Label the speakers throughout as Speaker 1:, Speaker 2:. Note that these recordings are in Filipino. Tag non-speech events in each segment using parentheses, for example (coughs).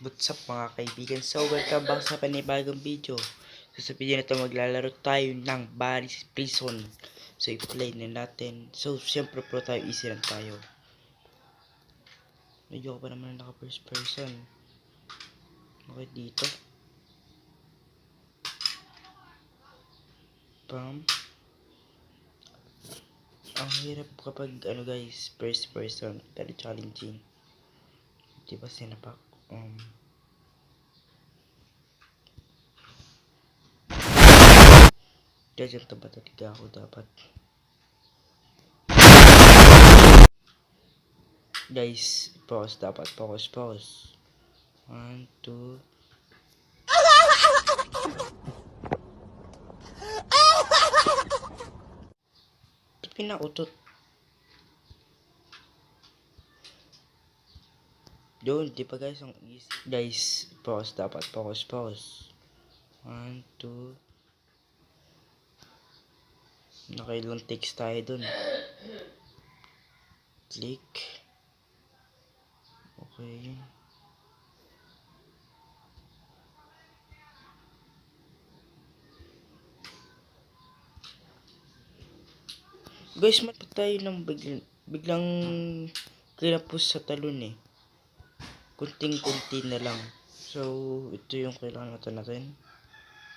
Speaker 1: What's up mga kaibigan? So, welcome back sa panibagong video. So, sa video na ito, maglalaro tayo ng Baris Prison. So, i-play na natin. So, siyempre pro tayo, easy lang tayo. Medyo ko pa naman naka first person. Okay, dito. Bam. Ang hirap kapag, ano guys, first person. Very challenging. Diba sinapak? Um, Diyan ba talaga ako dapat? Guys, pause dapat. Pause, pause. One, two. Ba't pinautot? Yun, di pa guys, ang easy. Guys, pause dapat. Pause, pause. One, two. Nakailang takes tayo dun. Click. Okay. Guys, mata tayo ng biglang, biglang kinapos sa talon eh. Kunting-kunti na lang. So, ito yung kailangan natin natin.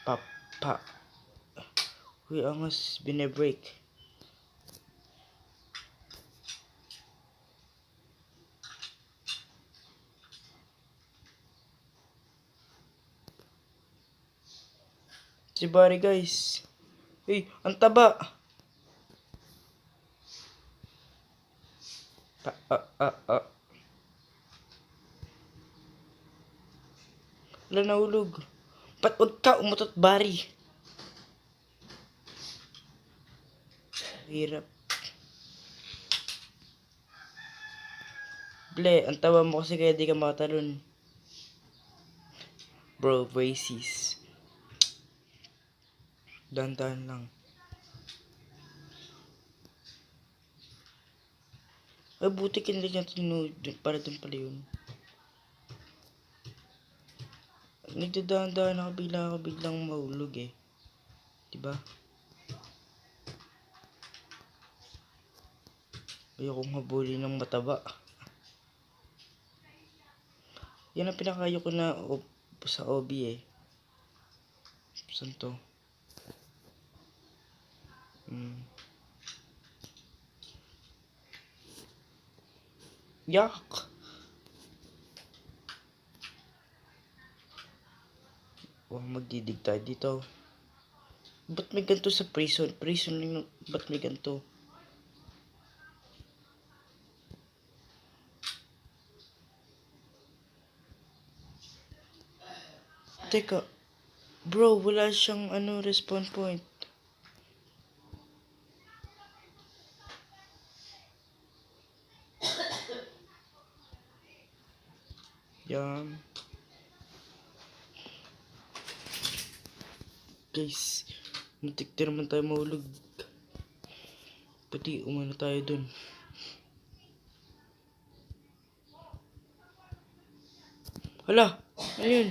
Speaker 1: Pa, pa. Uy, angas, binebreak. Si Barry guys. Uy, ang taba. Ah, ah, ah, ah. Wala nahulog. Ba't huwag ka umutot, Barry? Hirap. Ble, ang tawa mo kasi kaya di ka makatalon. Bro, braces. Dandan lang. Ay, buti kinilig natin para dun pala yun. Nagdadahan-dahan ako bigla ako biglang mahulog eh. Diba? Ayokong habulin ng mataba. Yan ang pinakayo ko na sa OB eh. Saan to? Hmm. Yak! Oh, magdidig dito. Ba't may ganito sa prison? Prison lang. Ba't may ganito? Teka. Bro, wala siyang ano, respawn point. (coughs) Yan. Guys, muntik din naman tayo mahulog. Pati umano tayo dun. Hala! Ano yun?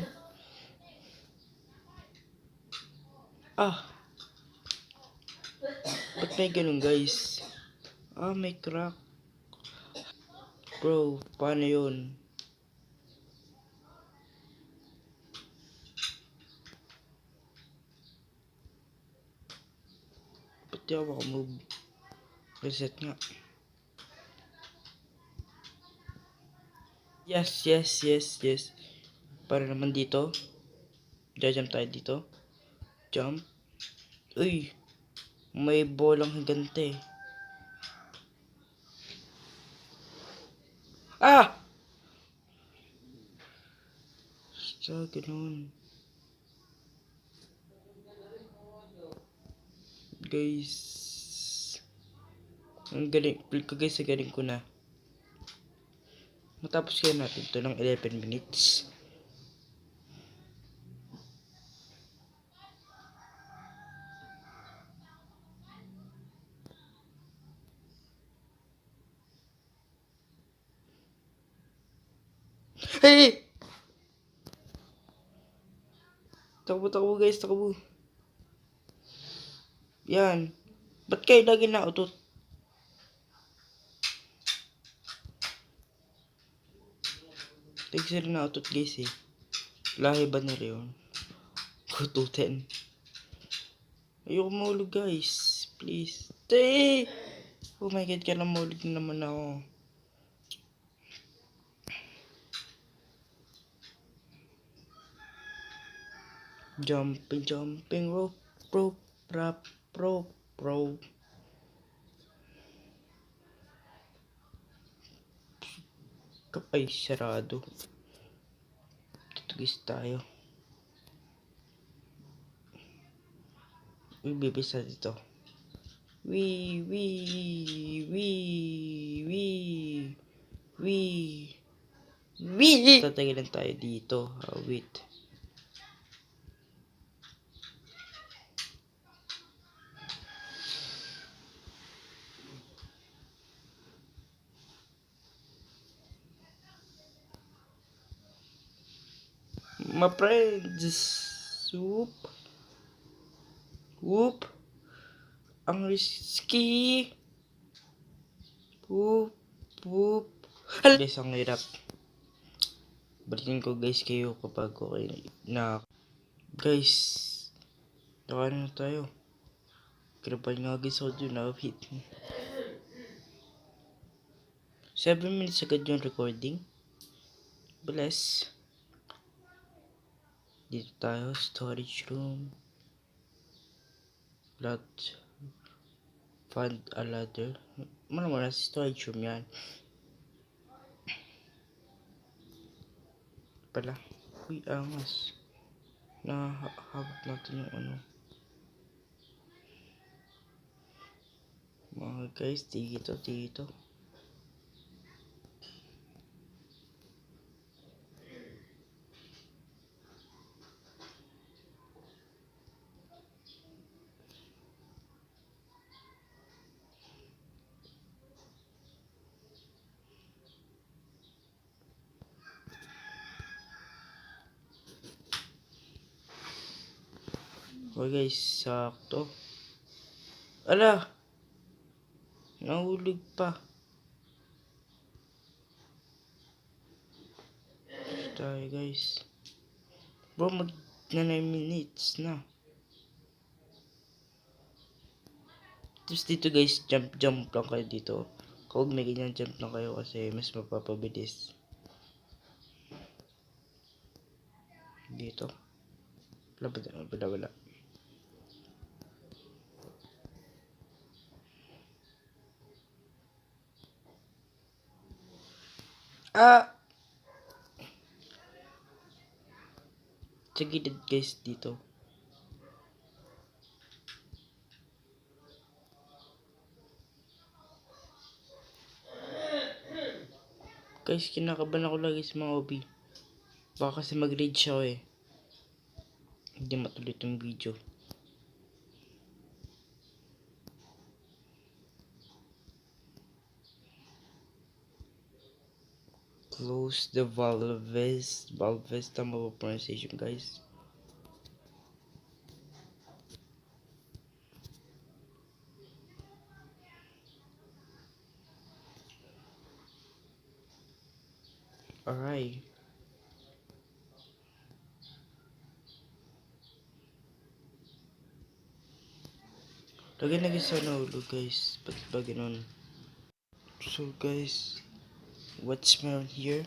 Speaker 1: Ah! Ba't may ganun guys? Ah, may crack. Bro, paano yun? Ba't di ako move? Reset nga. Yes, yes, yes, yes. Para naman dito. Jajump tayo dito. Jump. Uy! May bolang higante. Ah! Sa ganun. Guys. Ang galing. Feel ko guys, sa galing ko na. Matapos kaya natin to ng 11 minutes. Hey! Takbo, takbo guys, takbo. Yan. Ba't kayo lagi na utot? Tig sila na utot guys eh. Lahi ba na rin? Kututin. Ayoko mahulog guys. Please. Te! Oh my god, kailan mahulog na naman ako. Jumping, jumping, rope, rope, rap, rope, rope. Kapay, sarado. Tutugis tayo. Bibisa dito. Wee, wee, wee, wee, wee, wee. Tatagilan tayo dito. Ah, wait. My friends. Whoop. Whoop. Ang risky. Whoop. Whoop. Hal- Guys, ang hirap. Balikin ko guys kayo kapag okay na. Guys. Nakaano na tayo. Kinapahin nga guys ako dun. Nakapit. 7 minutes agad yung recording. Bless. Dito tayo, storage room. Lot. Find a ladder. Ano mo na storage room yan. Pala. Uy, angas. Nahabot natin yung ano. Mga guys, dito, dito. Okay guys, sakto. Ala! Nahulog pa. Tayo guys. Bro, mag na 9 minutes na. Tapos dito guys, jump jump lang kayo dito. Kung may ganyan jump lang kayo kasi mas mapapabilis. Dito. Wala? Wala, wala. Ah! Sa gilid guys dito. Guys, kinakabahan ako lagi sa mga OB. Baka kasi mag-rage ako eh. Hindi matuloy itong video. Close the valves. Valves, ba pronunciation guys? Alright. Lagay na guys sa nahulog guys. Ba't ba ganun? So guys, what's meron here?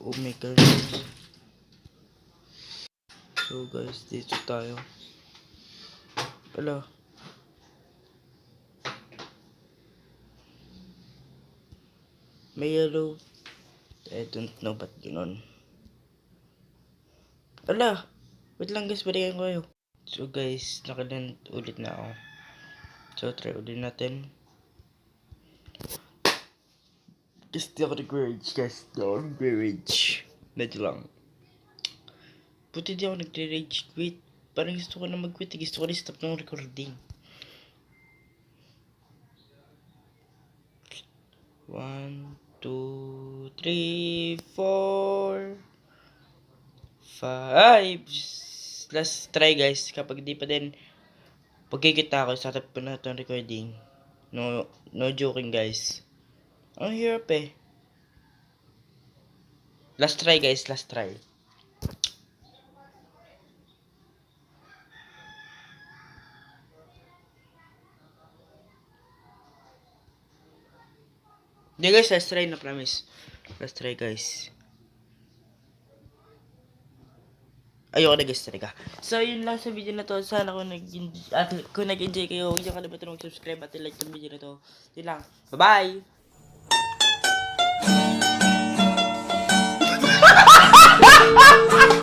Speaker 1: Oh my god. So guys, dito tayo. Ala. May yellow. I don't know ba't ganun. Ala! Wait lang guys, balikan ko kayo. So guys, nakaland ulit na ako. So try ulit natin. Guys, di ako nag-rage guys. Di ako nag-rage. Medyo lang. Buti di ako nag-rage quit. Parang gusto ko na mag-quit. Gusto ko na stop ng recording. One, two, three, four, Five. Let's try guys. Kapag di pa din pagkikita ako, startup ko na itong recording. No, no joking guys. Ang hirap eh. Last try guys, last try. Hindi guys, last try na promise. Last try guys. Ayoko na guys talaga. So yun lang sa video na to. Sana kung nag nag-enjoy kayo, huwag niyo kalimutan mag-subscribe at i-like yung video na to. Yun lang. Bye-bye!